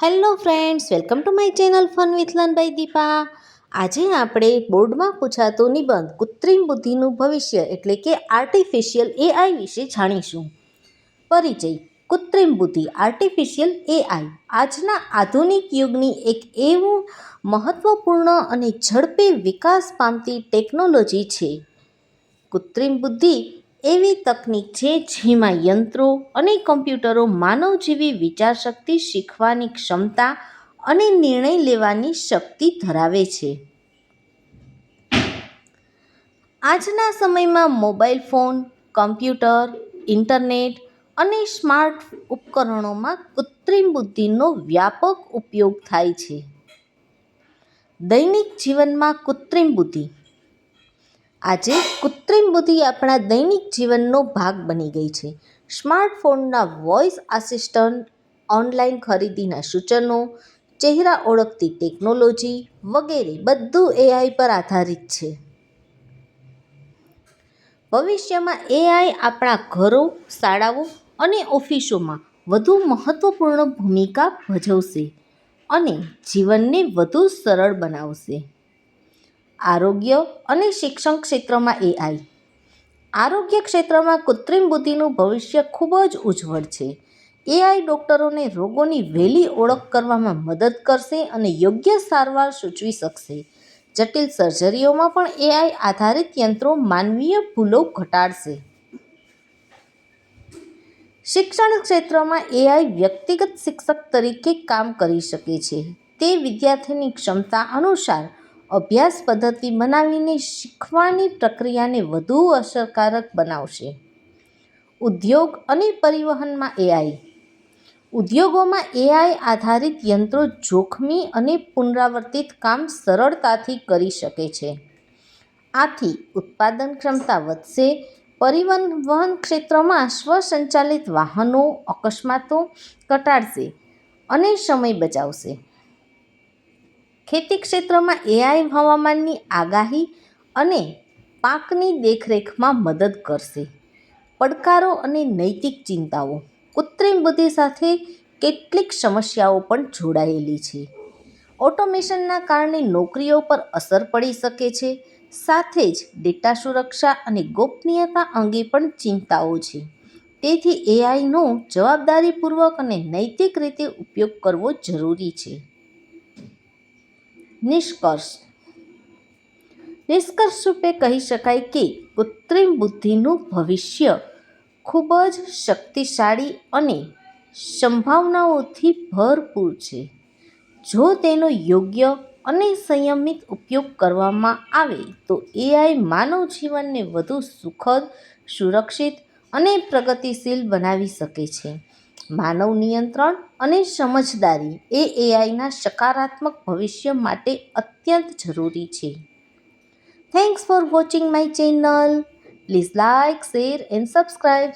Hello friends welcome to my channel fun with લનભાઈ Deepa આજે આપણે બોર્ડમાં પૂછાતો નિબંધ કૃત્રિમ બુદ્ધિનું ભવિષ્ય એટલે કે આર્ટિફિશિયલ એઆઈ વિશે જાણીશું. પરિચય, કૃત્રિમ બુદ્ધિ આર્ટિફિશિયલ એઆઈ આજના આધુનિક યુગની એક એવું મહત્ત્વપૂર્ણ અને ઝડપે વિકાસ પામતી ટેકનોલોજી છે. કૃત્રિમ બુદ્ધિ એવી તકનીક છે જેમાં યંત્રો અને કમ્પ્યુટરો માનવ જેવી વિચારશક્તિ શીખવાની ક્ષમતા અને નિર્ણય લેવાની શક્તિ ધરાવે છે. આજના સમયમાં મોબાઈલ ફોન, કમ્પ્યુટર, ઇન્ટરનેટ અને સ્માર્ટ ઉપકરણોમાં કૃત્રિમ બુદ્ધિનો વ્યાપક ઉપયોગ થાય છે. દૈનિક જીવનમાં કૃત્રિમ બુદ્ધિ આજે કૃત્રિમ બુદ્ધિ આપણા દૈનિક જીવનનો ભાગ બની ગઈ છે. સ્માર્ટફોનના વોઇસ આસિસ્ટન્ટ, ઓનલાઈન ખરીદીના સૂચનો, ચહેરા ઓળખતી ટેકનોલોજી વગેરે બધું એઆઈ પર આધારિત છે. ભવિષ્યમાં એઆઈ આપણા ઘરો, શાળાઓ અને ઓફિસોમાં વધુ મહત્ત્વપૂર્ણ ભૂમિકા ભજવશે અને જીવનને વધુ સરળ બનાવશે. આરોગ્ય અને શિક્ષણ ક્ષેત્રમાં એઆઈ આરોગ્ય ક્ષેત્રમાં કૃત્રિમ બુદ્ધિનું ભવિષ્ય ખૂબ જ ઉજ્જવળ છે. એઆઈ ડૉક્ટરોને રોગોની વહેલી ઓળખ કરવામાં મદદ કરશે અને યોગ્ય સારવાર સૂચવી શકશે. જટિલ સર્જરીઓમાં પણ એઆઈ આધારિત યંત્રો માનવીય ભૂલો ઘટાડશે. શિક્ષણ ક્ષેત્રમાં એઆઈ વ્યક્તિગત શિક્ષક તરીકે કામ કરી શકે છે. તે વિદ્યાર્થીની ક્ષમતા અનુસાર અભ્યાસ પદ્ધતિ બનાવીને શીખવાની પ્રક્રિયાને વધુ અસરકારક બનાવશે. ઉદ્યોગ અને પરિવહનમાં એઆઈ ઉદ્યોગોમાં એઆઈ આધારિત યંત્રો જોખમી અને પુનરાવર્તિત કામ સરળતાથી કરી શકે છે. આથી ઉત્પાદન ક્ષમતા વધશે, પરિવહન ક્ષેત્રમાં સ્વસંચાલિત વાહનો અકસ્માતો ઘટાડશે અને સમય બચાવશે. ખેતી ક્ષેત્રમાં એઆઈ હવામાનની આગાહી અને પાકની દેખરેખમાં મદદ કરશે. પડકારો અને નૈતિક ચિંતાઓ. કૃત્રિમ બુદ્ધિ સાથે કેટલીક સમસ્યાઓ પણ જોડાયેલી છે. ઓટોમેશનના કારણે નોકરીઓ પર અસર પડી શકે છે. સાથે જ ડેટા સુરક્ષા અને ગોપનીયતા અંગે પણ ચિંતાઓ છે. તેથી એઆઈનો જવાબદારીપૂર્વક અને નૈતિક રીતે ઉપયોગ કરવો જરૂરી છે. નિષ્કર્ષ. નિષ્કર્ષ રૂપે કહી શકાય કે કૃત્રિમ બુદ્ધિનું ભવિષ્ય ખૂબ જ શક્તિશાળી અને સંભાવનાઓથી ભરપૂર છે. જો તેનો યોગ્ય અને સંયમિત ઉપયોગ કરવામાં આવે, તો એઆઈ માનવ જીવનને વધુ સુખદ, સુરક્ષિત અને પ્રગતિશીલ બનાવી શકે છે. માનવ નિયંત્રણ અને સમજદારી એ એઆઈના સકારાત્મક ભવિષ્ય માટે અત્યંત જરૂરી છે. Thanks for watching my channel please like share and subscribe